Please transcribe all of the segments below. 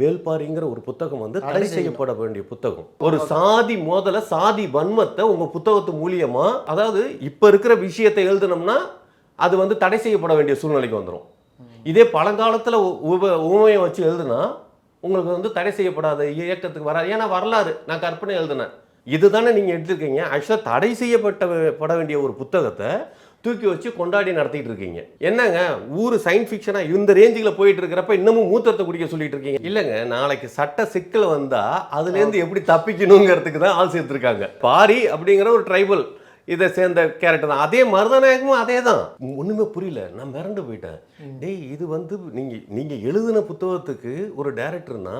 வேல்பாரிங்கிற ஒரு புத்தகம் வந்து தடை செய்யப்பட வேண்டிய புத்தகம். ஒரு சாதி மோதல சாதி வன்மத்தை உங்க புத்தகத்து மூலியமா அதாவது இப்ப இருக்கிற விஷயத்தை எழுதுனோம்னா அது வந்து தடை செய்யப்பட வேண்டிய சூழ்நிலைக்கு வந்துடும் இதே பழங்காலத்துல உமையை வச்சு எழுதுனா உங்களுக்கு வந்து தடை செய்யப்படாத இயக்கத்துக்கு வராது. ஏன்னா வரலாறு நான் கற்பனை எழுதுனேன். இதுதானே நீங்க எடுத்திருக்கீங்க. ஆக்சுவலாக தடை செய்யப்பட்ட பட வேண்டிய ஒரு புத்தகத்தை தூக்கி வச்சு கொண்டாடி நடத்திட்டு இருக்கீங்க. என்னங்க? ஊர் சயின்ஸ் ஃபிக்ஷனா இந்த ரேஞ்சுல போயிட்டு இருக்கிறப்ப இன்னமும் மூத்தத்தை குடிக்க சொல்லிட்டு இருக்கீங்க. இல்லைங்க நாளைக்கு சட்ட சிக்கல் வந்தா அதுல இருந்து எப்படி தப்பிக்கணுங்கிறதுக்கு தான் ஆள் சேர்த்திருக்காங்க. பாரி அப்படிங்கிற ஒரு ட்ரைபல் இதை சேர்ந்த கேரக்டர் தான். அதே மருதநாயகமும் அதே தான். ஒண்ணுமே புரியல. நான் மிரண்டு போயிட்டேன். டேய் இது வந்து நீங்க நீங்க எழுதின புத்தகத்துக்கு ஒரு டைரக்டர்னா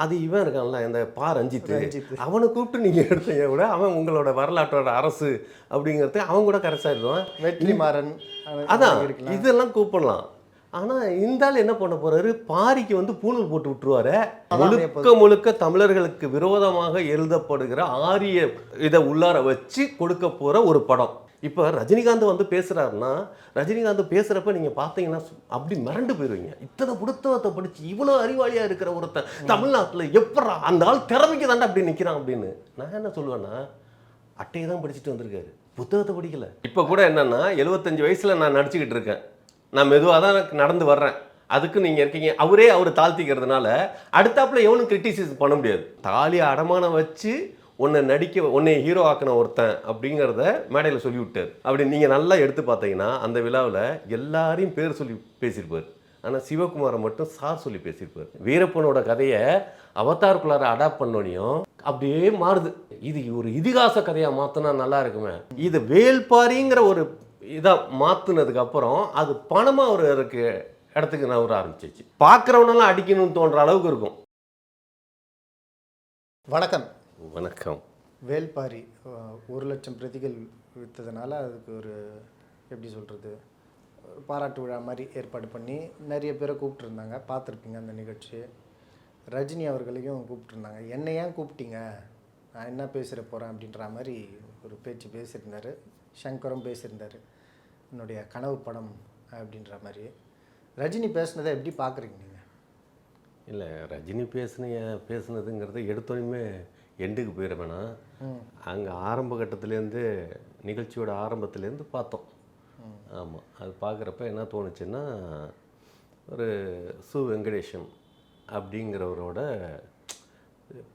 அது இவன் இருக்கான்ல இந்த பா ரஞ்சித். அவனை கூப்பிட்டு நீங்க எடுத்தீங்க கூட அவன் உங்களோட வரலாற்றோட அரசு அப்படிங்கிறது அவன் கூட கரெக்டாக இருக்கான் வெற்றிமாறன் அது- அதான் இதெல்லாம் கூப்பிடலாம். ஆனா இந்த ஆள் என்ன பண்ண போறாரு? பாரிக்கு வந்து பூணூல் போட்டு விட்டுருவாரு. முழுக்க முழுக்க தமிழர்களுக்கு விரோதமாக எழுதப்படுகிற ஆரிய இதை உள்ளார வச்சு கொடுக்க போற ஒரு படம். இப்போ ரஜினிகாந்த் வந்து பேசுகிறாருன்னா ரஜினிகாந்த் பேசுகிறப்ப நீங்கள் பார்த்தீங்கன்னா அப்படி மிரண்டு போயிடுவீங்க இத்தனை புத்தகத்தை படித்து இவ்வளோ அறிவாளியாக இருக்கிற ஒருத்தன் தமிழ்நாட்டில் எப்படா அந்த ஆள் திறமைக்கு தாண்டா அப்படி நிற்கிறான் அப்படின்னு. நான் என்ன சொல்லுவேன்னா அட்டையை தான் படிச்சுட்டு வந்திருக்காரு. புத்தகத்தை படிக்கல. இப்போ கூட என்னன்னா எழுபத்தஞ்சு வயசில் நான் நடிச்சுக்கிட்டு இருக்கேன். நான் மெதுவாக தான் நடந்து வர்றேன். அதுக்கு நீங்கள் இருக்கீங்க. அவரே அவர் தாழ்த்திக்கிறதுனால அடுத்தாப்புல எவனும் கிரிட்டிசிஸ் பண்ண முடியாது. தாலி அடமானம் வச்சு உன்னை நடிக்க உன்னை ஹீரோ ஆக்கின ஒருத்தன் அப்படிங்கிறத மேடையில் சொல்லி விட்டார் அப்படி நீங்கள் நல்லா எடுத்து பார்த்தீங்கன்னா அந்த விழாவில் எல்லாரையும் பேர் சொல்லி பேசியிருப்பார். ஆனால் சிவகுமாரை மட்டும் சார் சொல்லி பேசியிருப்பார். வீரப்பனோட கதையை அவதாருக்குள்ளார அடாப்ட் பண்ணோனையும் அப்படியே மாறுது. இது ஒரு இதிகாச கதையாக மாற்றினா நல்லா இருக்குமே. இது வேல்பாரிங்கிற ஒரு இதை மாற்றினதுக்கப்புறம் அது பணமாக ஒரு இருக்கு இடத்துக்கு நவர ஆரம்பிச்சிச்சு. பார்க்குறவனெல்லாம் அடிக்கணும்னு தோன்ற அளவுக்கு இருக்கும். வணக்கம். வணக்கம். வேல்பாரி ஒரு லட்சம் பிரதிகள் விற்றதுனால அதுக்கு ஒரு எப்படி சொல்கிறது பாராட்டு விழா மாதிரி ஏற்பாடு பண்ணி நிறைய பேரை கூப்பிட்டுருந்தாங்க. பார்த்துருப்பீங்க அந்த நிகழ்ச்சி. ரஜினி அவர்களையும் கூப்பிட்டுருந்தாங்க. என்னை ஏன் கூப்பிட்டீங்க? நான் என்ன பேசுகிற போகிறேன் அப்படின்ற மாதிரி ஒரு பேச்சு பேசியிருந்தார். சங்கரும் பேசியிருந்தார். என்னுடைய கனவு படம் அப்படின்ற மாதிரி. ரஜினி பேசுனதை எப்படி பார்க்குறீங்க நீங்கள் இல்லை ரஜினி பேசுன பேசுனதுங்கிறத எடுத்தோடனே எண்டுக்கு போயிட வேணாம் அங்கே ஆரம்ப கட்டத்துலேருந்து நிகழ்ச்சியோட ஆரம்பத்துலேருந்து பார்த்தோம். ஆமாம் அது பார்க்குறப்ப என்ன தோணுச்சுன்னா ஒரு சு வெங்கடேஷன் அப்படிங்கிறவரோட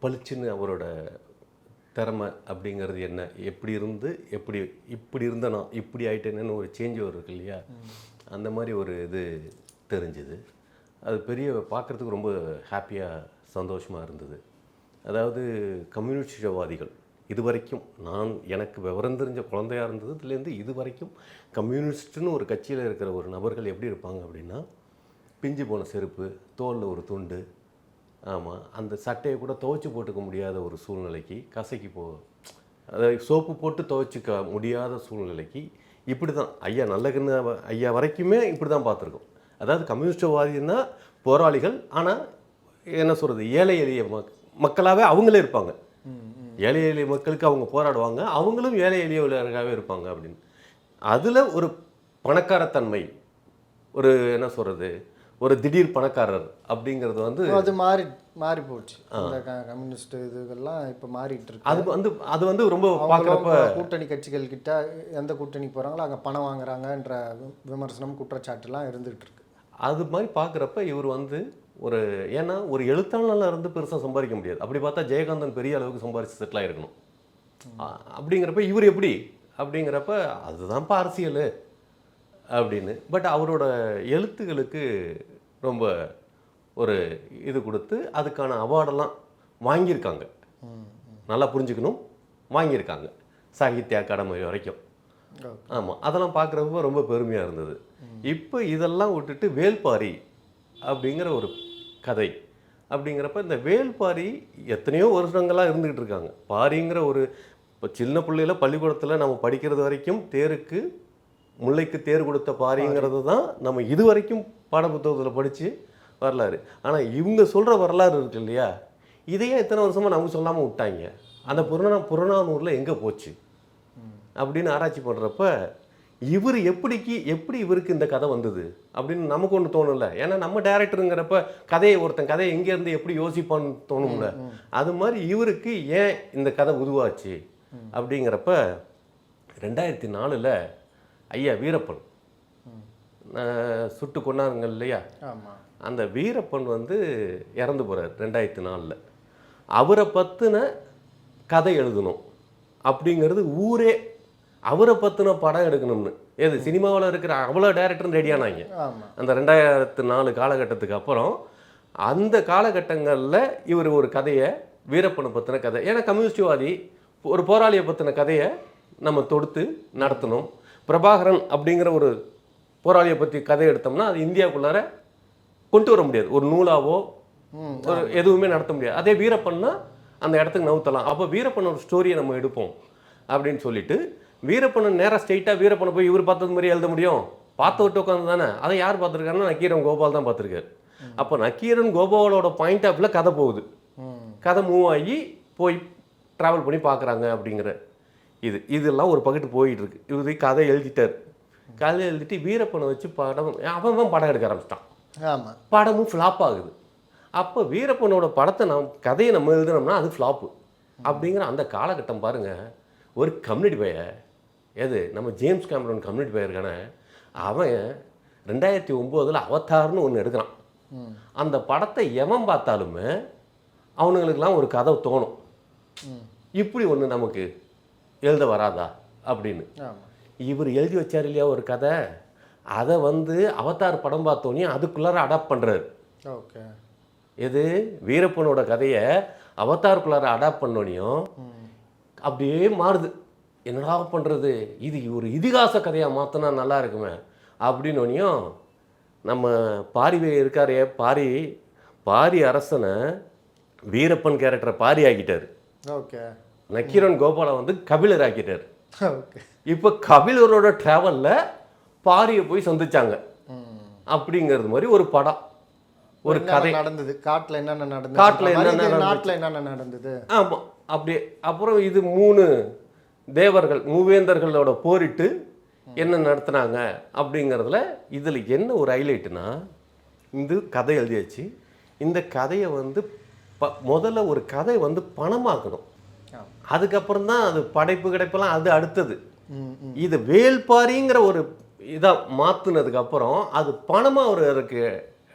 பளிச்சுன்னு அவரோட திறமை அப்படிங்கிறது என்ன? எப்படி இருந்து எப்படி இப்படி இருந்தனா இப்படி ஆயிட்டேனேன்னு ஒரு சேஞ்ச் ஒரு இருக்கு இல்லையா? அந்த மாதிரி ஒரு இது தெரிஞ்சுது. அது பெரிய பார்க்குறதுக்கு ரொம்ப ஹாப்பியாக சந்தோஷமாக இருந்தது. அதாவது கம்யூனிஸ்டவாதிகள் இது வரைக்கும் நான் எனக்கு விவரம் தெரிஞ்ச குழந்தையாக இருந்ததுலேருந்து இது வரைக்கும் கம்யூனிஸ்ட்னு ஒரு கட்சியில் இருக்கிற ஒரு நபர்கள் எப்படி இருப்பாங்க அப்படின்னா பிஞ்சு போன செருப்பு தோலில் ஒரு துண்டு ஆமாம் அந்த சட்டையை கூட துவைச்சி போட்டுக்க முடியாத ஒரு சூழ்நிலைக்கு கசக்கி போ அதாவது சோப்பு போட்டு துவைச்சிக்க முடியாத சூழ்நிலைக்கு இப்படி தான் ஐயா நல்லகண்ணு அவ- ஐயா வரைக்குமே இப்படி தான் பார்த்துருக்கோம். அதாவது கம்யூனிஸ்டவாதின்னா போராளிகள் ஆனால் என்ன சொல்கிறது ஏழை எளிய மக்களாகவே அவங்களே இருப்பாங்க. ஏழை எளிய மக்களுக்கு அவங்க போராடுவாங்க. அவங்களும் ஏழை எளியவர்களாகவே இருப்பாங்க அப்படின்னு. அதில் ஒரு பணக்காரத்தன்மை ஒரு என்ன சொல்கிறது ஒரு திடீர் பணக்காரர் அப்படிங்கிறது வந்து அது மாறி மாறி போச்சு. கம்யூனிஸ்ட் இதுகள்லாம் இப்போ மாறிட்டு இருக்கு. அது வந்து அது வந்து ரொம்ப பார்க்குறப்ப கூட்டணி கட்சிகள் கிட்ட எந்த கூட்டணிக்கு போறாங்களோ அங்க பணம் வாங்குறாங்கன்ற விமர்சனம் குற்றச்சாட்டுலாம் இருந்துகிட்டு இருக்கு. அது மாதிரி பார்க்குறப்ப இவர் வந்து ஒரு ஏன்னா ஒரு எழுத்தாளர்ல இருந்து பெருசாக சம்பாதிக்க முடியாது. அப்படி பார்த்தா ஜெயகாந்தன் பெரிய அளவுக்கு சம்பாதிச்சு செட்டில் ஆயிருக்கணும். அ- அப்படிங்கிறப்ப இவர் எப்படி? அப்படிங்கிறப்ப அதுதான்ப்பா அரசியல் அப்படின்னு. பட் அவரோட எழுத்துகளுக்கு ரொம்ப ஒரு இது கொடுத்து அதுக்கான அவார்டெல்லாம் வாங்கியிருக்காங்க. நல்லா புரிஞ்சுக்கணும். வாங்கியிருக்காங்க. சாகித்ய அகாடமி வரைக்கும். ஆமாம் அதெல்லாம் பார்க்குறப்ப ரொம்ப பெருமையாக இருந்தது. இப்போ இதெல்லாம் விட்டுட்டு வேல்பாரி அப்படிங்கிற ஒரு கதை அப்படிங்கிறப்ப இந்த வேல்பாரி எத்தனையோ வருஷங்களாக இருந்துக்கிட்டு இருக்காங்க. பாரிங்கிற ஒரு இப்போ சின்ன பிள்ளையில பள்ளிக்கூடத்தில் நம்ம படிக்கிறது வரைக்கும் தேருக்கு முல்லைக்கு தேர் கொடுத்த பாரிங்கிறது தான் நம்ம இது வரைக்கும் பாடப்புத்தகத்தில் படித்து வரலாறு. ஆனால் இவங்க சொல்கிற வரலாறு இருக்கு இல்லையா? இதையே இத்தனை வருஷமாக நமக்கு சொல்லாமல் விட்டாங்க. அந்த புறநா புறநானூரில் எங்கே போச்சு? அப்படின்னு ஆராய்ச்சி பண்ணுறப்ப இவர் எப்படிக்கு எப்படி இவருக்கு இந்த கதை வந்தது அப்படின்னு நமக்கு ஒன்று தோணும்ல. ஏன்னா நம்ம டேரக்டருங்கிறப்ப கதையை ஒருத்தன் கதையை எங்கேருந்து எப்படி யோசிப்பான்னு தோணும்ல. அது மாதிரி இவருக்கு ஏன் இந்த கதை உருவாச்சு அப்படிங்கிறப்ப ரெண்டாயிரத்தி நாலில் ஐயா வீரப்பன் சுட்டு கொண்டாருங்க இல்லையா? அந்த வீரப்பன் வந்து இறந்து போகிறார் ரெண்டாயிரத்தி நாலில். அவரை பற்றின கதை எழுதணும் அப்படிங்கிறது ஊரே அவரை பற்றின படம் எடுக்கணும்னு. ஏது சினிமாவில் இருக்கிற அவ்வளோ டேரக்டரும் ரெடியானாங்க அந்த ரெண்டாயிரத்து நாலு காலகட்டத்துக்கு அப்புறம் அந்த காலகட்டங்களில் இவர் ஒரு கதையை வீரப்பனை பற்றின கதை. ஏன்னா கம்யூனிஸ்ட்வாதி ஒரு போராளியை பற்றின கதையை நம்ம தொடுத்து நடத்தணும். பிரபாகரன் அப்படிங்கிற ஒரு போராளியை பற்றி கதை எடுத்தோம்னா அது இந்தியாவுக்குள்ளார கொண்டு வர முடியாது. ஒரு நூலாவோ ஒரு எதுவுமே நடத்த முடியாது. அதே வீரப்பன்னா அந்த இடத்துக்கு நவுத்தலாம். அப்போ வீரப்பன் ஒரு ஸ்டோரியை நம்ம எடுப்போம் அப்படின்னு சொல்லிட்டு வீரப்பனை நேராக ஸ்ட்ரைட்டாக வீரப்பனை போய் இவர் பார்த்தது மாதிரி எழுத முடியும். பார்த்து விட்டு உட்காந்து தானே. அதை யார் பார்த்துருக்காருன்னா நக்கீரன் கோபால் தான் பார்த்துருக்காரு. அப்போ நக்கீரன் கோபாலோட பாயிண்ட் ஆஃப்ல கதை போகுது. கதை மூவ் ஆகி போய் ட்ராவல் பண்ணி பார்க்குறாங்க அப்படிங்கிற இது. இதெல்லாம் ஒரு பக்கெட்டு போயிட்டு இருக்கு. இவர் கதை எழுதிட்டார். கதை எழுதிட்டு வீரப்பனை வச்சு படம் அவன் தான் படம் எடுக்க ஆரம்பிச்சிட்டான். ஆமாம் படமும் ஃப்ளாப் ஆகுது. அப்போ வீரப்பனோட படத்தை நாம் கதையை நம்ம எழுதுனோம்னா அது ஃப்ளாப்பு அப்படிங்கிற அந்த காலகட்டம் பாருங்க ஒரு கம்யூனிட்டி பைய எது? நம்ம ஜேம்ஸ் கேமரன் கம்யூனிட்டி பையருக்கான அவன் ரெண்டாயிரத்தி ஒம்போதில் அவதார்னு ஒன்று எடுக்கிறான். அந்த படத்தை எவன் பார்த்தாலுமே அவனுங்களுக்கெல்லாம் ஒரு கதை தோணும். இப்படி ஒன்று நமக்கு எழுத வராதா? அப்படின்னு. இவர் எழுதி வச்சார் இல்லையா ஒரு கதை? அதை வந்து அவதார் படம் பார்த்தோன்னே அதுக்குள்ளார அடாப்ட் பண்ணுறாரு ஓகே. எது? வீரப்பனோட கதையை அவதாருக்குள்ளார அடாப்ட் பண்ணோனையும் அப்படியே மாறுது. என்னடா பண்ணுறது இது ஒரு இதிகாச கதையாக மாற்றினா நல்லா இருக்குமே. அப்படின்னோனையும் நம்ம பாரி இருக்காரே பாரி பாரி அரசனை வீரப்பன் கேரக்டரை பாரி ஆக்கிட்டார். ஓகே. நக்கீரன் கோபாலை வந்து கபிலர் ஆக்கிட்டார். ஓகே. இப்போ கபிலரோட ட்ராவலில் பாரியை போய் சந்திச்சாங்க. அப்படிங்கிறது மாதிரி ஒரு படம் ஒரு கதை. நடந்தது? காட்டுல என்னென்ன நடந்தது? காட்டுல என்னென்ன? நாட்டுல என்னென்ன நடந்தது? ஆமாம் அப்படியே அப்புறம் இது மூணு தேவர்கள் மூவேந்தர்களோட போரிட்டு என்ன நடத்துனாங்க அப்படிங்கிறதுல இதில் என்ன ஒரு ஹைலைட்டுனா இந்த கதை எழுதியாச்சு. இந்த கதையை வந்து ப முதல்ல ஒரு கதை வந்து பணமாக்கணும். அதுக்கப்புறம் தான் அது படைப்பு கிடைப்பெல்லாம் அது அடுத்தது. இது வேல்பாரிங்கிற ஒரு இதாக மாற்றுனதுக்கப்புறம் அது பணமாக ஒரு இருக்கு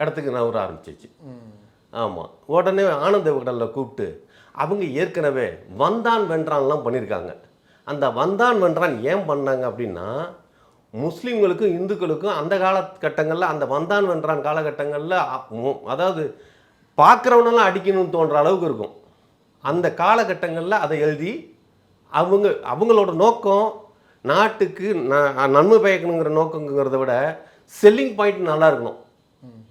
இடத்துக்கு நகர ஆரம்பிச்சிச்சு. ஆமாம் உடனே ஆனந்த விகடலில் கூப்பிட்டு அவங்க ஏற்கனவே வந்தான் வென்றான்லாம் பண்ணியிருக்காங்க. அந்த வந்தான் வென்றான். ஏன் பண்ணாங்க அப்படின்னா முஸ்லீம்களுக்கும் இந்துக்களுக்கும் அந்த காலகட்டங்களில் அந்த வந்தான் வென்றான் காலகட்டங்களில் அதாவது பார்க்குறவனெல்லாம் அடிக்கணும்னு தோன்ற அளவுக்கு இருக்கும். அந்த காலகட்டங்களில் அதை எழுதி அவங்க அவங்களோட நோக்கம் நாட்டுக்கு ந- நன்மை பயக்கணுங்கிற நோக்கங்கிறத விட செல்லிங் பாயிண்ட் நல்லா இருக்கணும்.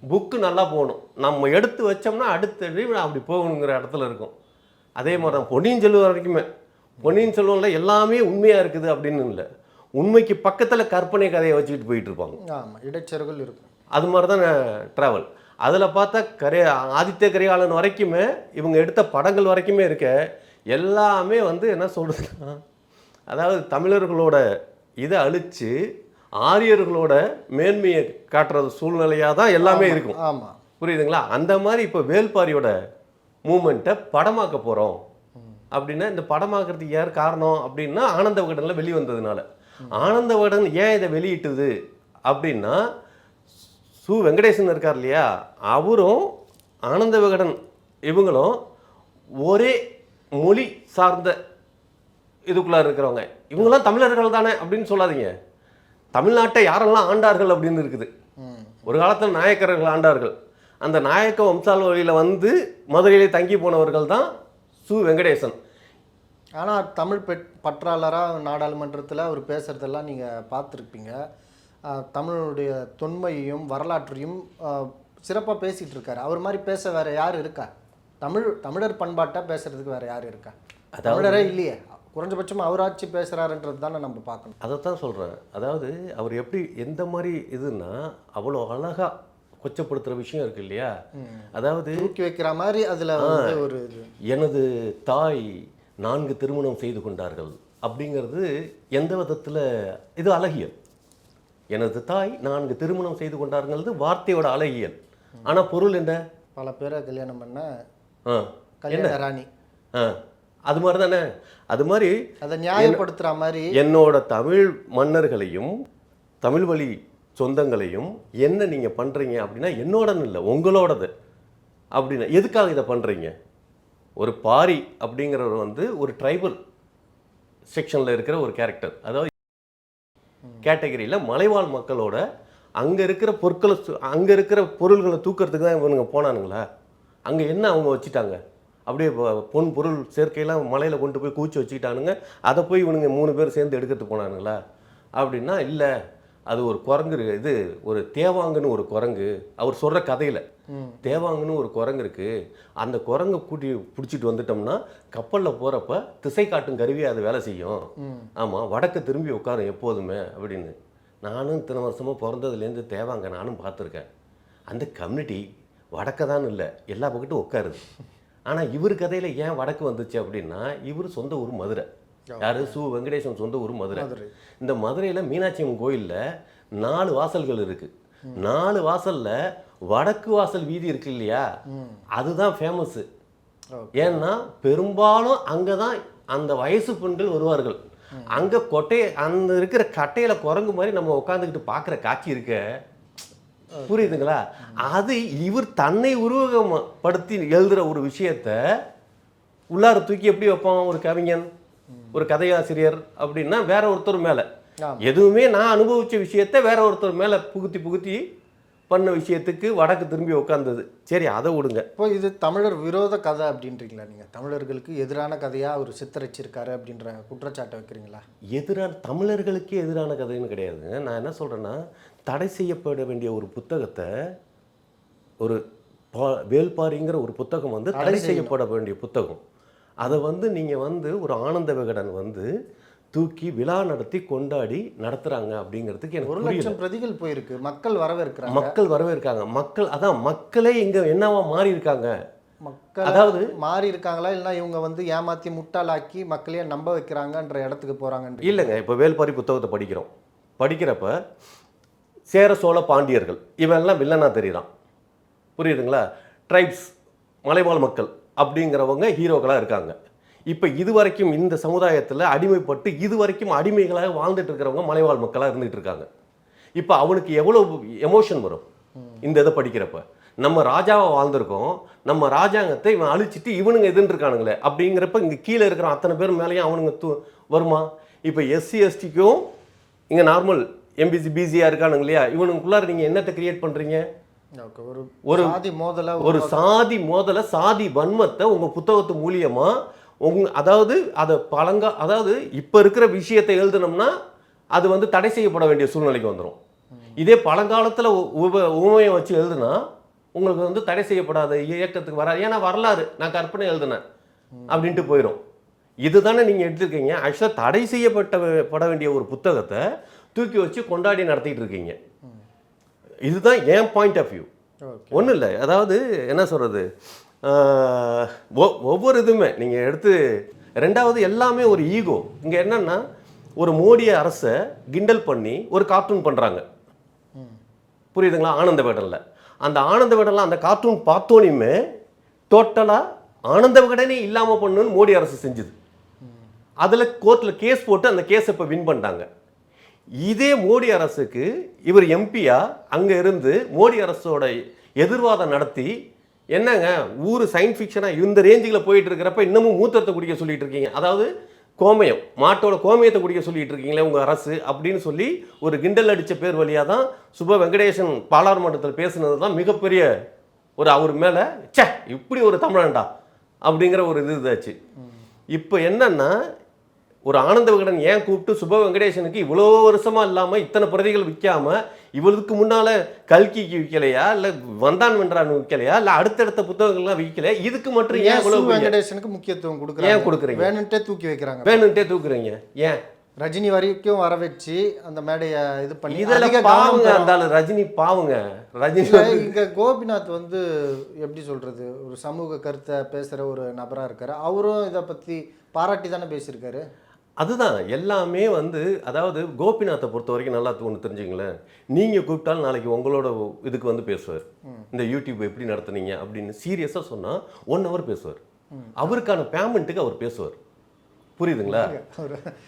புக்கு நல்லா போகணும். நம்ம எடுத்து வச்சோம்னா அடுத்த அப்படி போகணுங்கிற இடத்துல இருக்கும். அதே மாதிரி தான் பொன்னியின் செல்வர் வரைக்குமே. பொன்னியின் செல்வனில் எல்லாமே உண்மையாக இருக்குது அப்படின்னு இல்லை. உண்மைக்கு பக்கத்தில் கற்பனை கதையை வச்சுக்கிட்டு போயிட்டு இருப்பாங்க ஆமா இடைச்செருகள் இருக்கும். அது மாதிரி தான் ட்ராவல் அதில் பார்த்தா கரே ஆதித்ய கரிகாலன் வரைக்குமே இவங்க எடுத்த படங்கள் வரைக்குமே இருக்க எல்லாமே வந்து என்ன சொல்கிறதுன்னா அதாவது தமிழர்களோட இதை அழித்து ஆரியர்களோட மேன்மையை காட்டுறது சூழ்நிலையாக தான் எல்லாமே இருக்கும். ஆமா. புரியுதுங்களா? அந்த மாதிரி இப்போ வேல்பாரியோட மூமெண்ட்டை படமாக்க போகிறோம் அப்படின்னா இந்த படமாக்குறதுக்கு யார் காரணம் அப்படின்னா ஆனந்த விகடனில் வெளிவந்ததுனால. ஆனந்த விகடன் ஏன் இதை வெளியிட்டுது அப்படின்னா சு வெங்கடேசன் இருக்கார் இல்லையா? அவரும் ஆனந்த விகடன் இவங்களும் ஒரே மொழி சார்ந்த இதுக்குள்ளே இருக்கிறவங்க. இவங்கெல்லாம் தமிழர்கள் தானே அப்படின்னு சொல்லாதீங்க. தமிழ்நாட்டை யாரெல்லாம் ஆண்டார்கள் அப்படின்னு இருக்குது. ஒரு காலத்தில் நாயக்கர்கள் ஆண்டார்கள். அந்த நாயக்க வம்சாவளியில் வந்து மதுரையில் தங்கி போனவர்கள் தான் சு வெங்கடேசன். ஆனா தமிழ் பெட் பற்றாளரா நாடாளுமன்றத்துல அவர் பேசுறதெல்லாம் நீங்க பார்த்துருப்பீங்க. ஆஹ் தமிழுடைய தொன்மையையும் வரலாற்றையும் ஆஹ் சிறப்பா பேசிட்டு இருக்காரு. அவர் மாதிரி பேச வேற யார் இருக்கா? தமிழ் தமிழர் பண்பாட்டா பேசுறதுக்கு வேற யார் இருக்கா? தமிழரே இல்லையே. குறைஞ்சபட்சம் அவராச்சு பேசுறாருன்றது தானே நம்ம பார்க்கணும். அதைத்தான் சொல்கிறேன் அதாவது அவர் எப்படி எந்த மாதிரி இதுன்னா அவ்வளோ அழகாக கொச்சப்படுத்துகிற விஷயம் இருக்கு இல்லையா? அதாவது தூக்கி வைக்கிற மாதிரி அதுல ஒரு எனது தாய் நான்கு திருமணம் செய்து கொண்டார்கள் அப்படிங்கிறது எந்த விதத்தில் இது அழகியல். எனது தாய் நான்கு திருமணம் செய்து கொண்டாருங்கிறது வார்த்தையோட அழகியல். ஆனா பொருள் என்ன? பல பேரை கல்யாணம் பண்ண கல்யாண ராணி. அது மாதிரி தானே அது மாதிரி அதை நியாயப்படுத்துற மாதிரி என்னோட தமிழ் மன்னர்களையும் தமிழ் வழி சொந்தங்களையும் என்ன நீங்கள் பண்ணுறீங்க அப்படின்னா என்னோடன்னு இல்லை உங்களோடது அப்படின்னா. எதுக்காக இதை பண்ணுறீங்க ஒரு பாரி அப்படிங்கிறவர் வந்து ஒரு ட்ரைபல் செக்ஷனில் இருக்கிற ஒரு கேரக்டர் அதாவது கேட்டகரியில் மலைவாழ் மக்களோட அங்கே இருக்கிற பொருட்களை அங்கே இருக்கிற பொருள்களை தூக்கிறதுக்கு தான் இவனுங்க போனானுங்களா? அங்கே என்ன அவங்க வச்சுட்டாங்க? அப்படியே பொன் பொருள் சேர்க்கையெல்லாம் மலையில் கொண்டு போய் கூச்சி வச்சுக்கிட்டானுங்க. அதை போய் இவனுங்க மூணு பேர் சேர்ந்து எடுக்கிறதுக்கு போனானுங்களா? அப்படின்னா இல்லை. அது ஒரு குரங்கு இருக்கு. இது ஒரு தேவாங்குன்னு ஒரு குரங்கு. அவர் சொல்கிற கதையில். தேவாங்குன்னு ஒரு குரங்கு இருக்குது அந்த குரங்கை கூட்டி பிடிச்சிட்டு வந்துட்டோம்னா கப்பலில் போகிறப்ப திசை காட்டும் கருவி அது வேலை செய்யும். ஆமாம் வடக்கு திரும்பி உட்காரும் எப்போதுமே அப்படின்னு. நானும் இத்தனை வருஷமாக பிறந்ததுலேருந்து தேவாங்க நானும் பார்த்துருக்கேன். அந்த கம்யூனிட்டி வடக்க தான் இல்லை எல்லா பக்கட்டும் உட்காருது. ஆனால் இவர் கதையில் ஏன் வடக்கு வந்துச்சு அப்படின்னா இவர் சொந்த ஊர் மதுரை. யார்? சு வெங்கடேசன் சொந்த ஊர் மதுரை. இந்த மதுரையில் மீனாட்சி அம்மன் கோயிலில் நாலு வாசல்கள் இருக்குது நாலு வாசலில் வடக்கு வாசல் வீதி இருக்கு இல்லையா? அதுதான் ஃபேமஸ்ஸு ஏன்னா பெரும்பாலும் அங்கே தான் அந்த வயசு பெண்கள் வருவார்கள். அங்கே கொட்டை அந்த இருக்கிற கட்டையில் குரங்கு மாதிரி நம்ம உட்காந்துக்கிட்டு பார்க்குற காட்சி இருக்க. புரியுதுங்களா? அது இவர் தன்னை உருவகப்படுத்தி எழுதுகிற ஒரு விஷயத்த உள்ளார தூக்கி எப்படி வைப்பான் ஒரு கவிஞன்? ஒரு கதையாசிரியர் அப்படின்னா வேற ஒருத்தர் மேலே. எதுவுமே நான் அனுபவிச்ச விஷயத்த வேற ஒருத்தர் மேலே புகுத்தி புகுத்தி பண்ண விஷயத்துக்கு வடக்கு திரும்பி உட்காந்தது சரி அதை விடுங்க. இப்போ இது தமிழர் விரோத கதை அப்படின்றீங்களா நீங்க? தமிழர்களுக்கு எதிரான கதையா அவர் சித்தரிச்சிருக்காரு அப்படின்ற குற்றச்சாட்டை வைக்கிறீங்களா? எதிரான தமிழர்களுக்கே எதிரான கதைன்னு கிடையாதுங்க நான் என்ன சொல்கிறேன்னா தடை செய்யப்பட வேண்டிய ஒரு புத்தகத்தை ஒரு பா வேல்பாரிங்கிற ஒரு புத்தகம் வந்து தடை செய்யப்பட வேண்டிய புத்தகம். அதை வந்து நீங்கள் வந்து ஒரு ஆனந்த விகடன் வந்து தூக்கி விழா நடத்தி கொண்டாடி நடத்துகிறாங்க அப்படிங்கிறதுக்கு எனக்கு ஒரு லட்சம் பிரதிகள் போயிருக்கு. மக்கள் வரவேற்கிறாங்க. மக்கள் வரவேற்காங்க மக்கள் அதான் மக்களே இங்கே என்னவா மாறி இருக்காங்க மக்கள் அதாவது மாறி இருக்காங்களா இல்லைன்னா இவங்க வந்து ஏமாத்தி முட்டாளாக்கி மக்களையே நம்ப வைக்கிறாங்கன்ற இடத்துக்கு போறாங்கன்ற இல்லைங்க இப்போ வேல்பாரி புத்தகத்தை படிக்கிறோம். படிக்கிறப்ப சேர சோழ பாண்டியர்கள் இவெல்லாம் வில்லனா தெரியுறான். புரியுதுங்களா? ட்ரைப்ஸ் மலைவாழ் மக்கள். அப்படிங்கிறவங்க ஹீரோக்களாக இருக்காங்க. இப்போ இது வரைக்கும் இந்த சமுதாயத்தில் அடிமைப்பட்டு இது வரைக்கும் அடிமைகளாக வாழ்ந்துட்டு இருக்கிறவங்க மலைவாழ் மக்களாக இருந்துகிட்டு இருக்காங்க. இப்போ அவனுக்கு எவ்வளோ எமோஷன் வரும்? இந்த இதை படிக்கிறப்ப. நம்ம ராஜாவை வாழ்ந்திருக்கோம். நம்ம ராஜாங்கத்தை இவன் அழிச்சிட்டு இவனுங்க எதுன்னு இருக்கானுங்களே அப்படிங்கிறப்ப இங்கே கீழே இருக்கிற அத்தனை பேர் மேலேயும் அவனுங்க தூ வருமா? இப்போ எஸ்சி எஸ்டிக்கும் இங்கே நார்மல் எம்பிசி பிசியாக இருக்கானுங்க இல்லையா? இவனுக்குள்ளார நீங்கள் என்னத்தை கிரியேட் பண்ணுறீங்க ஒரு சாதி மோதல ஒரு சாதி மோதல சாதி வன்மத்தை உங்கள் புத்தகத்து மூலியமா உங் அதாவது அதை பழங்கா அதாவது இப்போ இருக்கிற விஷயத்தை எழுதுனோம்னா அது வந்து தடை செய்யப்பட வேண்டிய சூழ்நிலைக்கு வந்துடும் இதே பழங்காலத்தில் உப உமையை வச்சு எழுதுனா உங்களுக்கு வந்து தடை செய்யப்படாத இயக்கத்துக்கு வராது. ஏன்னா வரலாறு நான் கற்பனை எழுதுனேன் அப்படின்ட்டு போயிடும் இதுதானே நீங்கள் எடுத்திருக்கீங்க? ஆக்சுவலாக தடை செய்யப்பட்ட பட வேண்டிய ஒரு புத்தகத்தை தூக்கி வச்சு கொண்டாடி நடத்திட்டு இருக்கீங்க. இதுதான் என் பாயிண்ட் ஆஃப் வியூ ஒன்றும் இல்லை. அதாவது என்ன சொல்கிறது ஒவ்வொரு இதுவுமே நீங்கள் எடுத்து ரெண்டாவது எல்லாமே ஒரு ஈகோ இங்கே என்னன்னா ஒரு மோடி அரசை கிண்டல் பண்ணி ஒரு கார்ட்டூன் பண்ணுறாங்க புரியுதுங்களா? ஆனந்த விகடனில் அந்த ஆனந்த விகடனில் அந்த கார்ட்டூன் பார்த்தோனையுமே டோட்டலாக ஆனந்த விகடனே இல்லாமல் பண்ணணும்னு மோடி அரசு செஞ்சுது. அதில் கோர்ட்டில் கேஸ் போட்டு அந்த கேஸை இப்போ வின் பண்ணிட்டாங்க. இதே மோடி அரசுக்கு இவர் எம்பியா அங்கே இருந்து மோடி அரசோட எதிர்வாதம் நடத்தி என்னங்க ஊர் சயின்ஸ் ஃபிக்ஷனாக இந்த ரேஞ்சில் போயிட்டு இருக்கிறப்ப இன்னமும் மூத்தத்தை குடிக்க சொல்லிட்டு இருக்கீங்க. அதாவது கோமயம் மாட்டோட கோமயத்தை குடிக்க சொல்லிட்டு இருக்கீங்களே உங்கள் அரசு அப்படின்னு சொல்லி ஒரு கிண்டல் அடித்த பேர் வழியாக தான் சுப வெங்கடேசன் பாராளுமன்றத்தில் பேசுனது தான் மிகப்பெரிய ஒரு அவர் மேலே ச்சே இப்படி ஒரு தமிழன்டா அப்படிங்கிற ஒரு இது இதாச்சு. இப்போ என்னன்னா ஒரு ஆனந்த விகடன் ஏன் கூப்பிட்டு சுப வெங்கடேசனுக்கு இவ்வளோ வருஷமா இல்லாம இத்தனை பிரதிகள் விற்காம இவளுக்கு முன்னால கல்கிக்கு விற்கலையா இல்ல வந்தான் வென்றான் விற்கலையா இல்ல அடுத்தடுத்த புத்தகங்கள்லாம் விற்கலையா இதுக்கு மட்டும் ஏன் பெரிய- வெங்கடேசனுக்கு முக்கியத்துவம் ஏன் கொடுக்குறாங்க? வேணுன்ட்டே தூக்கி வைக்கிறாங்க. வேணும்ட்டே தூக்குறீங்க. ஏன்? ரஜினி வரைக்கும் வர வச்சு அந்த மேடையை இது பண்ணி இதுல பாவங்க ஆளு ரஜினி பாவங்க. ரஜினி இங்க கோபிநாத் வந்து எப்படி சொல்றது? ஒரு சமூக கருத்தை பேசுற ஒரு நபரா இருக்காரு. அவரும் இதை பத்தி பாராட்டி தானே பேசியிருக்காரு? அதுதான் எல்லாமே வந்து அதாவது கோபிநாத்தை பொறுத்த வரைக்கும் நல்லா ஒன்று தெரிஞ்சுங்களேன் நீங்கள் கூப்பிட்டாலும் நாளைக்கு உங்களோட இதுக்கு வந்து பேசுவார். இந்த யூடியூப் எப்படி நடத்துனீங்க அப்படின்னு சீரியஸாக சொன்னால் ஒன் ஹவர் பேசுவார். அவருக்கான பேமெண்ட்டுக்கு அவர் பேசுவார். புரியுதுங்களா?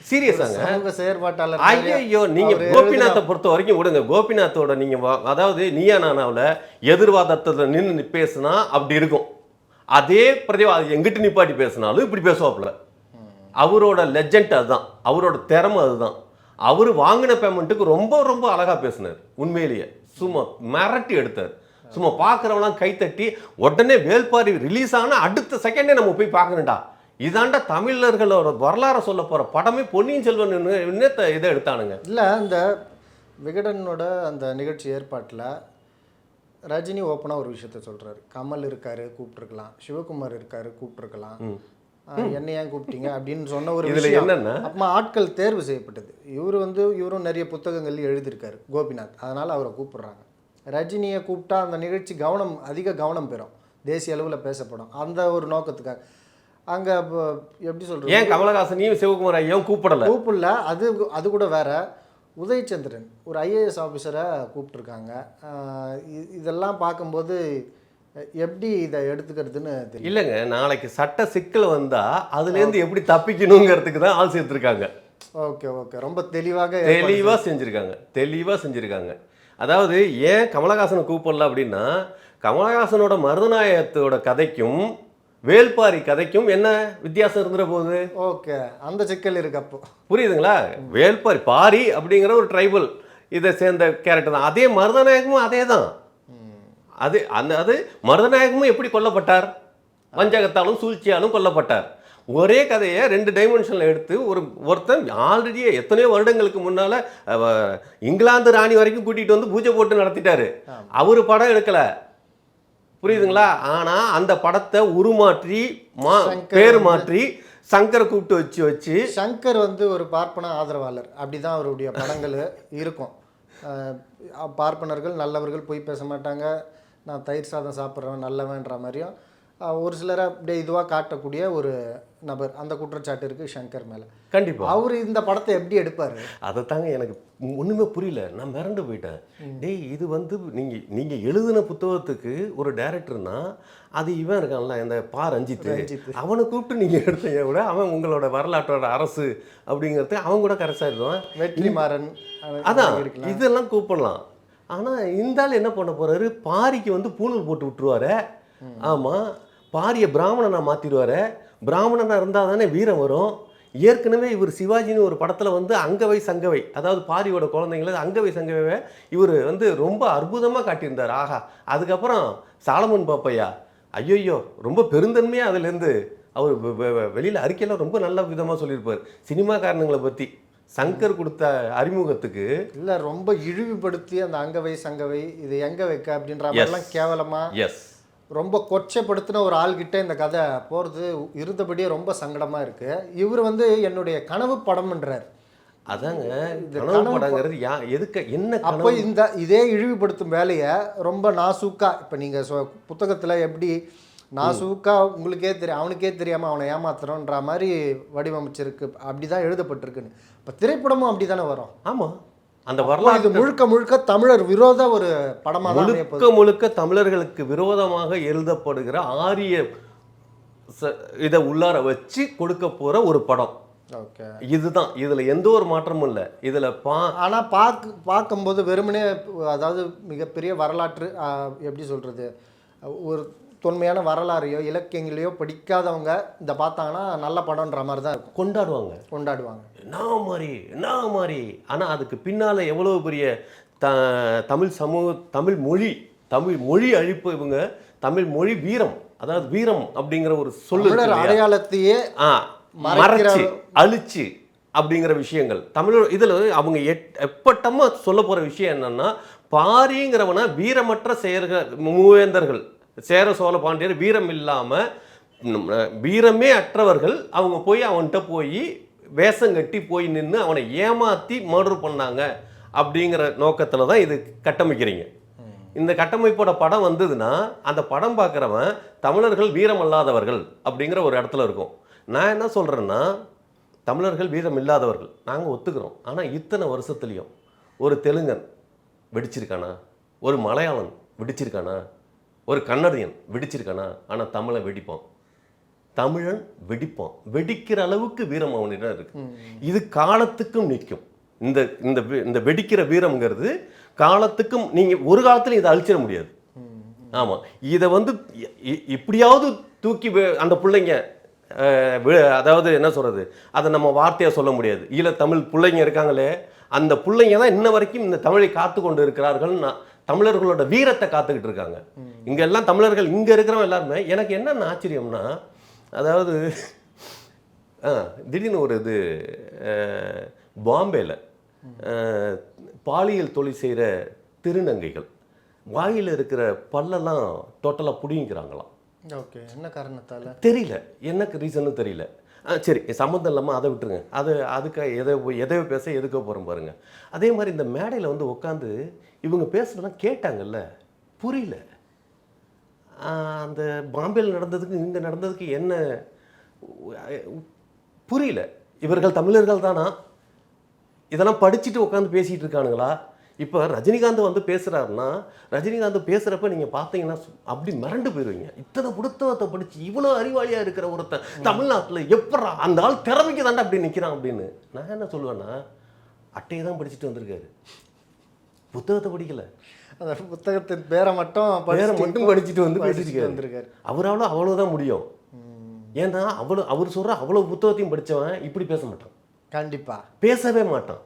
சீரியஸாங்க செயற்பாட்டாளர் ஐயோ நீங்க கோபிநாத்தை பொறுத்த வரைக்கும் விடுங்க. கோபிநாத்தோட நீங்க அதாவது நீயா நானாவில் எதிர்வாதத்தில் நின்று பேசுனா அப்படி இருக்கும். அதே பிரதிவா எங்கிட்ட நிப்பாட்டி பேசினாலும் இப்படி பேசுவாப்புல. அவரோட லெஜண்ட் அதுதான். அவரோட திறமை அதுதான். அவர் வாங்கின பேமெண்ட்டுக்கு ரொம்ப ரொம்ப அழகா பேசினார். உண்மையிலேயே. சும்மா மிரட்டி எடுத்தார். சும்மா பார்க்குறவங்களாம் கைத்தட்டி உடனே வேல்பாரி ரிலீஸ் ஆன அடுத்த செகண்டே நம்ம போய் பார்க்கணும்டா. இதாண்டா தமிழர்களோட வரலாறை சொல்ல போற படமே பொன்னியின் செல்வன் இன்னத்த இதை எடுத்தானுங்க. இல்லை அந்த விகடனோட அந்த நிகழ்ச்சி ஏற்பாட்டில் ரஜினி ஓப்பனாக ஒரு விஷயத்த சொல்றாரு. கமல் இருக்காரு கூப்பிட்டுருக்கலாம். சிவகுமார் இருக்காரு கூப்பிட்டுருக்கலாம். ஆஹ், என்னை ஏன் கூப்பிட்டீங்க அப்படின்னு சொன்ன ஒரு இதுல என்னன்னா அப்புறமா ஆட்கள் தேர்வு செய்யப்பட்டது. இவர் வந்து இவரும் நிறைய புத்தகங்கள் எழுதியிருக்காரு கோபிநாத். அதனால் அவரை கூப்பிடுறாங்க. ரஜினியை கூப்பிட்டா அந்த நிகழ்ச்சி கவனம் அதிக கவனம் பெறும். தேசிய அளவில் பேசப்படும். அந்த ஒரு நோக்கத்துக்காக. அங்கே எப்படி சொல்கிறது ஏன் கமலஹாசனையும் சிவகுமார் ஐயாவும் கூப்பிடல? கூப்பிடல. அது அது கூட வேற. உதயச்சந்திரன் ஒரு ஐஏஎஸ் ஆஃபீஸரை கூப்பிட்ருக்காங்க இதெல்லாம் பார்க்கும்போது எப்படி இதை எடுத்துக்கிறதுன்னு இல்லைங்க நாளைக்கு சட்ட சிக்கல் வந்தா அதுல இருந்து எப்படி தப்பிக்கணுங்கிறதுக்கு தான் ஆள் சேர்த்துருக்காங்க. Okay okay. ரொம்ப தெளிவாக தெளிவா செஞ்சிருக்காங்க. தெளிவா செஞ்சிருக்காங்க. அதாவது ஏன் கமலஹாசனை கூப்பிடல அப்படின்னா கமலஹாசனோட மருதநாயகத்தோட கதைக்கும் வேல்பாரி கதைக்கும் என்ன வித்தியாசம் இருந்துற போகுது? ஓகே அந்த சிக்கல் இருக்கு அப்போ. புரியுதுங்களா? வேல்பாரி பாரி அப்படிங்கிற ஒரு ட்ரைபல் இதை சேர்ந்த கேரக்டர் தான். அதே மருதநாயகமும் அதே தான் அது அந்த அது மருதநாயகமும் எப்படி கொல்லப்பட்டார்? வஞ்சகத்தாலும் சூழ்ச்சியாலும் கொல்லப்பட்டார். ஒரே கதையை ரெண்டு டைமென்ஷனில் எடுத்து ஒரு ஒருத்தன் ஆல்ரெடியே எத்தனையோ வருடங்களுக்கு முன்னால் இங்கிலாந்து ராணி வரைக்கும் கூட்டிகிட்டு வந்து பூஜை போட்டு நடத்திட்டாரு. அவர் படம் எடுக்கல. புரியுதுங்களா? ஆனால் அந்த படத்தை உருமாற்றி மா பேர் மாற்றி சங்கரை கூப்பிட்டு வச்சு வச்சு சங்கர் வந்து ஒரு பார்ப்பன ஆதரவாளர். அப்படிதான் அவருடைய படங்கள் இருக்கும். பார்ப்பனர்கள் நல்லவர்கள் பொய் பேச மாட்டாங்க. நான் தயிர் சாதம் சாப்பிட்றவன் நல்லவன்ற மாதிரியும் ஒரு சிலரை அப்படியே இதுவாக காட்டக்கூடிய ஒரு நபர். அந்த குற்றச்சாட்டு இருக்கு சங்கர் மேலே. கண்டிப்பா. அவர் இந்த படத்தை எப்படி எடுப்பார்? அதை தாங்க எனக்கு ஒன்றுமே புரியல. நான் மிரண்டு போயிட்டேன். டேய் இது வந்து நீங்கள் நீங்கள் எழுதின புத்தகத்துக்கு ஒரு டைரக்டர்னா அது இவன் இருக்கான்ல இந்த பா ரஞ்சித். அவனை கூப்பிட்டு நீங்கள் எடுத்தீங்க கூட அவன் உங்களோட வரலாற்றோட அரசு அப்படிங்கிறது அவன் கூட கரெக்டாகிடுவான் வெற்றிமாறன் அது- அதான். இருக்கலாம் இதெல்லாம் கூப்பிடலாம். ஆனால் இந்த ஆள் என்ன பண்ண போகிறாரு பாரிக்கு வந்து பூணூல் போட்டு விட்டுருவாரு. ஆமாம் பாரியை பிராமணனா மாற்றிடுவாரு பிராமணனா இருந்தால் தானே வீரம் வரும். ஏற்கனவே இவர் சிவாஜின்னு ஒரு படத்தில் வந்து அங்கவை சங்கவை அதாவது பாரியோட குழந்தைங்கள அங்கவை சங்கவை இவர் வந்து ரொம்ப அற்புதமாக காட்டியிருந்தார். ஆஹா அதுக்கப்புறம் சாலமன் பாப்பையா? ஐயோ ரொம்ப பெருந்தன்மையாக அதுலேருந்து. அவர் வெ- அறிக்கையெல்லாம் ரொம்ப நல்ல விதமாக சொல்லியிருப்பார். சினிமாக்காரனுங்களை பற்றி சங்கர் கொடுத்த அறிமுகத்துக்கு இல்லை ரொம்ப இழிவுபடுத்தி அந்த அங்கவை சங்கவை இது எங்க வைக்க அப்படின்ற மாதிரிலாம் கேவலமா எஸ் ரொம்ப கொச்சைப்படுத்தின ஒரு ஆள்கிட்ட இந்த கதை போகிறது இருந்தபடியே ரொம்ப சங்கடமா இருக்கு. இவர் வந்து என்னுடைய கனவு படம்ன்றார். அதாங்க இது கனவு படங்கிறது யா எதுக்கு என்ன அப்போ இந்த இதே இழிவுபடுத்தும் வேலையை ரொம்ப நாசூக்கா இப்போ நீங்கள் சொ புத்தகத்தில் எப்படி நாசூக்கா உங்களுக்கே தெரியும் அவனுக்கே தெரியாமல் அவனை ஏமாத்துறோன்ற மாதிரி வடிவமைச்சிருக்கு அப்படி தான் எழுதப்பட்டிருக்குன்னு. இப்போ திரைப்படமும் அப்படி தானே வரும்? ஆமா. அந்த இது வரலாறு முழுக்க முழுக்க தமிழர் விரோத ஒரு படமாக முழுக்க முழுக்க தமிழர்களுக்கு விரோதமாக எழுதப்படுகிற ஆரிய இதை உள்ளார வச்சு கொடுக்க போற ஒரு படம். ஓகே. இதுதான். இதுல எந்த ஒரு மாற்றமும் இல்லை. இதுல பா ஆனால் பார்க்க பார்க்கும்போது வெறுமனே அதாவது மிகப்பெரிய வரலாற்று எப்படி சொல்கிறது ஒரு தொன்மையான வரலாறையோ இலக்கியங்களையோ படிக்காதவங்க இந்த பார்த்தாங்கன்னா நல்ல படம்ன்ற மாதிரி தான் இருக்கும். கொண்டாடுவாங்க. கொண்டாடுவாங்க. என்ன மாதிரி என்ன மாதிரி? ஆனா அதுக்கு பின்னால எவ்வளவு பெரிய த தமிழ் சமூக தமிழ் மொழி தமிழ் மொழி அழிப்பு இவங்க தமிழ் மொழி வீரம் அதாவது வீரம் அப்படிங்கிற ஒரு சொல்லு? அடையாளத்தையே ஆ மறைச்சு அழிச்சு அப்படிங்கிற விஷயங்கள். தமிழ் இதுல அவங்க எட்- எப்பட்டமா சொல்ல போற விஷயம் என்னன்னா பாரிங்கிறவன வீரமற்ற செயர்கள் மூவேந்தர்கள் சேர சோழ பாண்டியர் வீரம் இல்லாமல் வீரமே அற்றவர்கள். அவங்க போய் அவன்கிட்ட போய் வேஷம் கட்டி போய் நின்று அவனை ஏமாற்றி மர்டர் பண்ணாங்க அப்படிங்கிற நோக்கத்தில் தான் இது கட்டமைக்கிறீங்க. இந்த கட்டமைப்போட படம் வந்ததுன்னா அந்த படம் பார்க்குறவன் தமிழர்கள் வீரம் அல்லாதவர்கள் அப்படிங்கிற ஒரு இடத்துல இருக்கும். நான் என்ன சொல்கிறேன்னா தமிழர்கள் வீரம் இல்லாதவர்கள். நாங்கள் ஒத்துக்கிறோம். ஆனால் இத்தனை வருஷத்துலேயும் ஒரு தெலுங்கன் வெடிச்சிருக்கானா? ஒரு மலையாளன் வெடிச்சிருக்கானா? ஒரு கன்னடியன் வெடிச்சிருக்கானா? ஆனால் தமிழை வெடிப்பான் தமிழன் வெடிப்பான் வெடிக்கிற அளவுக்கு வீரம் அவனிடம் இருக்கு. இது காலத்துக்கும் நிற்கும். இந்த இந்த இந்த வெடிக்கிற வீரம்ங்கிறது காலத்துக்கும் நீங்க ஒரு காலத்துல இதை அழிச்சிட முடியாது. ஆமா. இதை வந்து இப்படியாவது தூக்கி அந்த பிள்ளைங்க அதாவது என்ன சொல்றது? அதை நம்ம வார்த்தையா சொல்ல முடியாது. ஈழத்தமிழ் பிள்ளைங்க இருக்காங்களே அந்த பிள்ளைங்க தான் இன்ன வரைக்கும் இந்த தமிழை காத்து கொண்டு இருக்கிறார்கள் நான் தமிழர்களோட வீரத்தை காத்துக்கிட்டு இருக்காங்க. இங்க எல்லாம் தமிழர்கள் இங்க இருக்கிறவங்க எல்லாருமே எனக்கு என்னென்ன ஆச்சரியம்னா அதாவது திடீர்னு ஒரு இது அஹ், பாலியல் தொழில் செய்கிற திருநங்கைகள் வாயில் இருக்கிற பல்லெல்லாம் டோட்டலாக பிடிங்கிறாங்களாம் ஓகே என்ன காரணத்தால்? தெரியல. எனக்கு ரீசன்னு தெரியல. சரி சம்மந்தம் இல்லாமல் அதை விட்டுருங்க. அது அதுக்கு எதை எதையோ பேச எதுக்கோ போகிறோம் பாருங்கள் அதே மாதிரி இந்த மேடையில் வந்து உட்காந்து இவங்க பேசுகிறதெல்லாம் கேட்டாங்கல்ல புரியல. அந்த பாம்பேயில் நடந்ததுக்கு இங்கே நடந்ததுக்கு என்ன புரியல. இவர்கள் தமிழர்கள் தானா? இதெல்லாம் படிச்சுட்டு உட்காந்து பேசிகிட்டு இருக்கானுங்களா? இப்போ ரஜினிகாந்த் வந்து பேசுறாருன்னா ரஜினிகாந்த் பேசுறப்ப நீங்க பார்த்தீங்கன்னா அப்படி மிரண்டு போயிருவீங்க. இத்தனை புத்தகத்தை படிச்சு இவ்வளோ அறிவாளியா இருக்கிற ஒருத்தன் தமிழ்நாட்டுல எப்படா அந்த ஆள் திறமைக்கு தாண்டா அப்படி நிக்கிறான் அப்படின்னு. நான் என்ன சொல்லுவேன்னா அட்டையை தான் படிச்சுட்டு வந்திருக்காரு. புத்தகத்தை படிக்கல. அந்த புத்தகத்தின் பேரை மட்டும் படிச்சுட்டு மட்டும் படிச்சுட்டு வந்து பேசிட்டு வந்திருக்காரு. அவரால் அவ்வளவுதான் முடியும். ஏன்னா அவ்வளோ அவர் சொல்ற அவ்வளவு புத்தகத்தையும் படிச்சவன் இப்படி பேச மாட்டான். கண்டிப்பா. பேசவே மாட்டான்.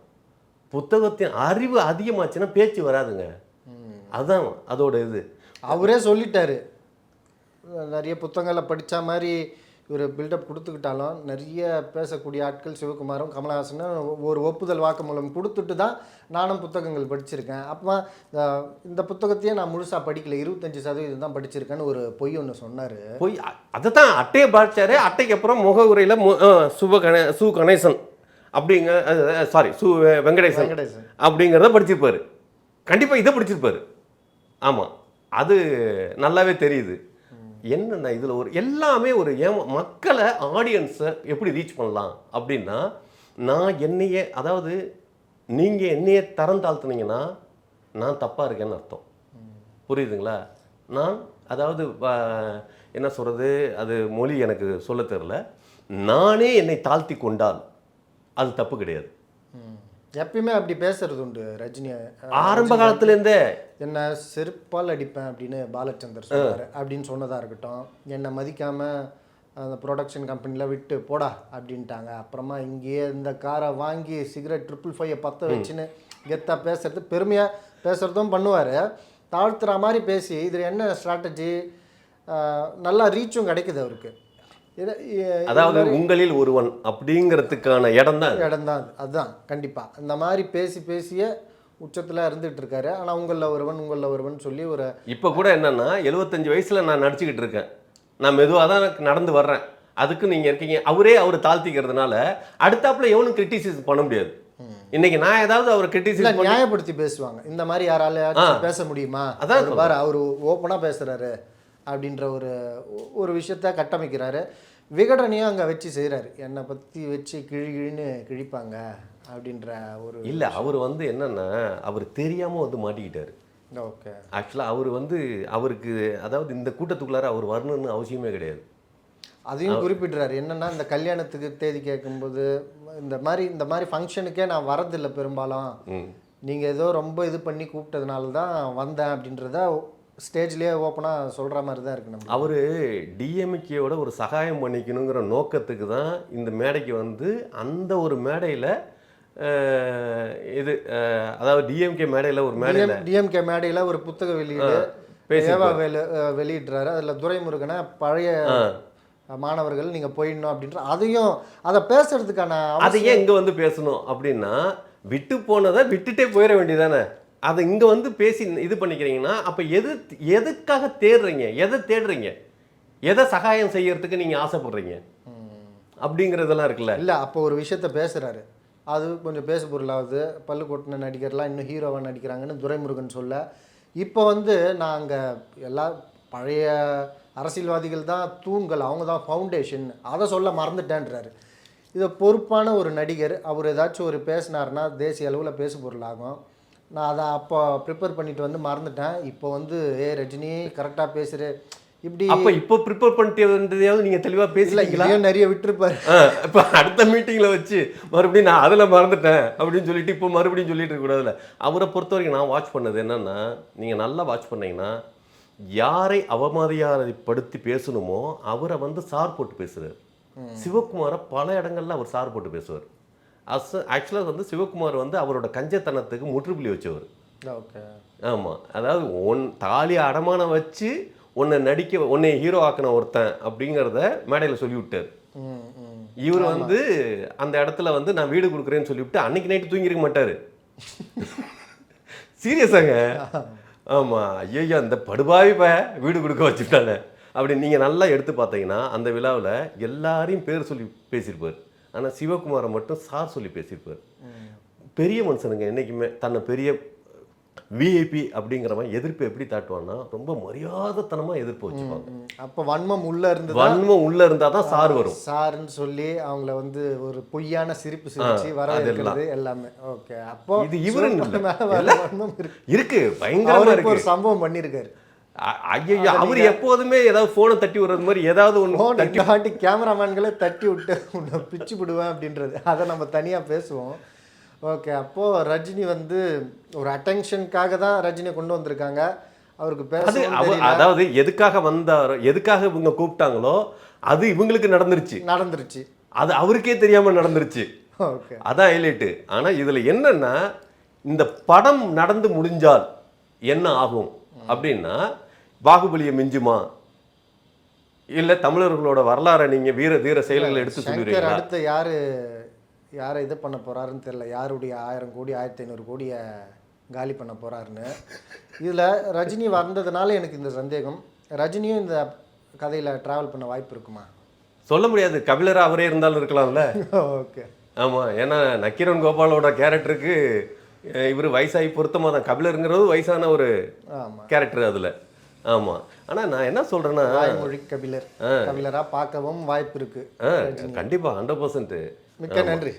புத்தகத்தின் அறிவு அதிகமாச்சுன்னா பேச்சு வராதுங்க. அதுதான் அதோட இது. அவரே சொல்லிட்டாரு. நிறைய புத்தகங்களை படிச்ச மாதிரி ஒரு பில்டப் கொடுத்துக்கிட்டாலும் நிறைய பேசக்கூடிய ஆட்கள் சிவகுமாரும் கமலஹாசனும் ஒரு ஒப்புதல் வாக்குமூலம் கொடுத்துட்டு தான் நானும் புத்தகங்கள் படிச்சிருக்கேன். அப்போ இந்த புத்தகத்தையே நான் முழுசாக படிக்கல. இருபத்தஞ்சி சதவீதம் தான் படிச்சிருக்கேன்னு ஒரு பொய் ஒன்று சொன்னார். போய் அதை தான் அட்டையை பாதிச்சாரு அட்டைக்கு அப்புறம் முகவுரையில் சுப கணே சு கணேசன். அப்படிங்க சாரி சு வெங்கடேசன் அப்படிங்கிறத படிச்சிருப்பாரு. கண்டிப்பாக இதை படிச்சிருப்பாரு. ஆமாம் அது நல்லாவே தெரியுது. என்னென்ன இதில் ஒரு எல்லாமே ஒரு ஏமா மக்களை ஆடியன்ஸை எப்படி ரீச் பண்ணலாம் அப்படின்னா நான் என்னையே அதாவது நீங்கள் என்னையே தரம் தாழ்த்துனீங்கன்னா நான் தப்பாக இருக்கேன்னு அர்த்தம். புரியுதுங்களா? நான் அதாவது என்ன சொல்கிறது அது மொழி எனக்கு சொல்ல தெரில நானே என்னை தாழ்த்தி கொண்டால் அது தப்பு கிடையாது. எப்பயுமே அப்படி பேசுறது உண்டு ரஜினி ஆரம்ப காலத்துலேருந்தே. என்ன செருப்பால் அடிப்பேன் அப்படின்னு பாலச்சந்தர் சொன்னார். அப்படின்னு சொன்னதாக இருக்கட்டும். என்னை மதிக்காமல் அந்த ப்ரொடக்ஷன் கம்பெனியில் விட்டு போடா அப்படின்ட்டாங்க. அப்புறமா இங்கேயே இந்த காரை வாங்கி சிகரெட் ட்ரிபிள் ஃபைவை பற்ற வச்சுன்னு கெத்தாக பேசுறது பெருமையாக பேசுகிறதும் பண்ணுவார். தாழ்த்துற மாதிரி பேசி இதில் என்ன ஸ்ட்ராட்டஜி நல்லா ரீச்சும் கிடைக்குது அவருக்கு. அதாவது உங்களில் ஒருவன் அப்படிங்கிறதுக்கான இடம் தான் இடம்தான். அது அதுதான். கண்டிப்பாக இந்த மாதிரி பேசி பேசியே உச்சத்தில் இருந்துகிட்டு இருக்காரு ஆனால் உங்களில் ஒருவன் உங்களில் ஒருவன் சொல்லி ஒரு இப்போ கூட என்னன்னா எழுபத்தஞ்சு வயசுல நான் நடிச்சுக்கிட்டு இருக்கேன். நான் மெதுவாக தான் நடந்து வர்றேன். அதுக்கு நீங்க இருக்கீங்க. அவரே அவர் தாழ்த்திக்கிறதுனால அடுத்தாப்புல எவனும் கிரிட்டிசைஸ் பண்ண முடியாது. இன்னைக்கு நான் ஏதாவது அவர் கிரிட்டிசைஸ் நியாயப்படுத்தி பேசுவாங்க. இந்த மாதிரி யாராலையாச்சும் பேச முடியுமா? அதான் பாரு அவர் ஓப்பனாக பேசுறாரு. அப்படின்ற ஒரு ஒரு விஷயத்த கட்டமைக்கிறாரு. விகடனையும் அங்கே வச்சு செய்கிறாரு என்னை பற்றி வச்சு கிழி கிழின்னு கிழிப்பாங்க அப்படின்ற ஒரு இல்ல அவர் வந்து என்னன்னா அவர் தெரியாம வந்து மாட்டிக்கிட்டாரு. ஓகே. ஆக்சுவலாக அவர் வந்து அவருக்கு அதாவது இந்த கூட்டத்துக்குள்ளார அவர் வரணும்னு அவசியமே கிடையாது. அதையும் குறிப்பிடுறாரு. என்னன்னா இந்த கல்யாணத்துக்கு தேதி கேட்கும்போது இந்த மாதிரி இந்த மாதிரி ஃபங்க்ஷனுக்கே நான் வரதில்லை பெரும்பாலும். நீங்கள் ஏதோ ரொம்ப இது பண்ணி கூப்பிட்டதுனால தான் வந்தேன் அப்படின்றத ஸ்டேஜ்லேயே ஓப்பனாக சொல்கிற மாதிரி தான் இருக்கு நம்ம அவர் டிஎம்கேயோட ஒரு சகாயம் பண்ணிக்கணுங்கிற நோக்கத்துக்கு தான் இந்த மேடைக்கு வந்து அந்த ஒரு மேடையில் இது அதாவது டிஎம்கே மேடையில் ஒரு மேடையில் டிஎம்கே மேடையில் ஒரு புத்தக வெளியீடு. ஏவா வெளி வெளியிடுறாரு. அதில் துரைமுருகனை பழைய மாணவர்கள் நீங்கள் போயிடணும் அப்படின்ற அதையும் அதை பேசுறதுக்கான அதை ஏன் இங்கே வந்து பேசணும் அப்படின்னா விட்டு போனதை விட்டுட்டே போயிட வேண்டியதானே அதை இங்கே வந்து பேசி இது பண்ணிக்கிறீங்கன்னா அப்போ எது எதுக்காக தேடுறீங்க? எதை தேடுறீங்க? எதை சகாயம் செய்யறதுக்கு நீங்கள் ஆசைப்படுறீங்க? அப்படிங்கிறதெல்லாம் இருக்குல்ல. இல்லை அப்போ ஒரு விஷயத்த பேசுகிறாரு அது கொஞ்சம் பேசு பொருளாகுது. பல்லு கொட்டின நடிகர்லாம் இன்னும் ஹீரோவாக நடிக்கிறாங்கன்னு துரைமுருகன் சொல்ல. இப்போ வந்து நாங்கள் எல்லா பழைய அரசியல்வாதிகள் தான் தூண்கள் அவங்க தான் ஃபவுண்டேஷன் அதை சொல்ல மறந்துட்டேன்றாரு. இதை பொறுப்பான ஒரு நடிகர் அவர் ஏதாச்சும் ஒரு பேசினார்னா தேசிய அளவில் பேசு பொருளாகும். நான் அதை அப்போ ப்ரிப்பேர் பண்ணிட்டு வந்து மறந்துட்டேன். இப்போ வந்து ஏ ரஜினி கரெக்டாக பேசுகிற இப்படி அப்ப இப்போ ப்ரிப்பேர் பண்ணிட்டு வந்ததையாவது நீங்க தெளிவா இல்லை பேசலீங்களா நிறைய விட்டுருப்பாரு. இப்போ அடுத்த மீட்டிங்கில் வச்சு மறுபடியும் நான் அதில் மறந்துட்டேன் அப்படின்னு சொல்லிட்டு இப்போ மறுபடியும் சொல்லிட்டு இருக்கக்கூடாதுல்ல அவரை பொறுத்த வரைக்கும் நான் வாட்ச் பண்ணது என்னன்னா நீங்கள் நல்லா வாட்ச் பண்ணீங்கன்னா யாரை அவமரியாதைப்படுத்தி பேசணுமோ அவரை வந்து சார் போட்டு பேசுறாரு. சிவகுமாரை பல இடங்கள்ல அவர் சார் போட்டு பேசுவார். அஸ் ஆக்சுவலாக வந்து சிவகுமார் வந்து அவரோட கஞ்சத்தனத்துக்கு முற்றுப்புள்ளி வச்சவர். ஓகே. ஆமாம் அதாவது ஒன் தாலி அடமானம் வச்சு உன்னை நடிக்க உன்னை ஹீரோ ஆக்கின ஒருத்தன் அப்படிங்கிறத மேடையில் சொல்லி விட்டார் ம் ம். இவர் வந்து அந்த இடத்துல வந்து நான் வீடு கொடுக்குறேன்னு சொல்லிவிட்டு அன்னைக்கு நைட்டு தூங்கிருக்க மாட்டாரு. சீரியஸாங்க ஆமா. ஐயோ அந்த படுபாவி ப வீடு கொடுக்க வச்சுட்டானே. அப்படி நீங்க நல்லா எடுத்து பார்த்தீங்கன்னா அந்த விழாவில் எல்லாரையும் பேர் சொல்லி பேசியிருப்பார். ஆனா சிவகுமாரை மட்டும் சார் சொல்லி பேசியிருப்பார். பெரிய மனுஷனுங்க என்னைக்குமே தன்னை பெரிய விஐபி அப்படிங்கிறவன் எதிர்ப்பு எப்படி தாட்டுவான்னா ரொம்ப மரியாதைத்தனமா எதிர்ப்பு வச்சுப்பாங்க. அப்போ வன்மம் உள்ள இருந்து வன்மம் உள்ள இருந்தால் தான் சார் வரும். சார்ன்னு சொல்லி அவங்கள வந்து ஒரு பொய்யான சிரிப்பு சிரிச்சு வரவேற்கிறது எல்லாமே. ஓகே அப்போ இது இவருன்னு சிவப்பு இல்ல. மேல வர வன்மம் இருக்கு. இருக்கு பயங்கரமா அவர் இப்போ இருக்கு. ஒரு சம்பவம் பண்ணியிருக்காரு. ஐயோ அவர் எப்போதுமே ஏதாவது போனை தட்டி விடுறது மாதிரி ஏதாவது ஒன்று ஃபோன் இந்த வாட்டி கேமராமேன்களே தட்டி விட்டு உன்னை பிச்சு விடுவேன் அப்படின்றது. அதை நம்ம தனியாக பேசுவோம். ஓகே அப்போது ரஜினி வந்து ஒரு அட்டென்ஷனுக்காக தான் ரஜினி கொண்டு வந்திருக்காங்க. அவருக்கு தெரியல. அதாவது எதுக்காக வந்தாரோ எதுக்காக இவங்க கூப்பிட்டாங்களோ அது இவங்களுக்கு நடந்துருச்சு. நடந்துருச்சு. அது அவருக்கே தெரியாம நடந்துருச்சு. ஓகே அதான் ஹைலைட்டு ஆனா இதுல என்னன்னா இந்த படம் நடந்து முடிஞ்சால் என்ன ஆகும்? அப்படின்னா பாகுபலியை மிஞ்சுமா? இல்ல தமிழர்களோட வரலாறை நீங்க வீர தீர செயல்களை எடுத்து சங்கர் சொல்லுவீங்களா அடுத்து யாரு யாரை இது பண்ண போறாருன்னு தெரியல. யாருடைய ஆயிரம் கோடி ஆயிரத்தி ஐநூறு கோடியை காலி பண்ண போறாருன்னு. இதுல ரஜினி வந்ததுனால எனக்கு இந்த சந்தேகம். ரஜினியும் இந்த கதையில டிராவல் பண்ண வாய்ப்பு இருக்குமா? சொல்ல முடியாது. கபிலரா அவரே இருந்தாலும் இருக்கலாம்ல. ஓகே. ஆமா. ஏன்னா நக்கீரன் கோபாலோட கேரக்டருக்கு இவர் வயசாகி பொருத்தமாக தான். கபிலருங்கிறது வயசான ஒரு கேரக்டர் அதுல. ஆமா. ஆனா நான் என்ன சொல்றேன்னா வாய்மொழி கபிலர். கபிலரா பார்க்கவும் வாய்ப்பு இருக்கு. ஆ, கண்டிப்பா ஹண்ட்ரட் பர்சன்ட் மிக்க நன்றி.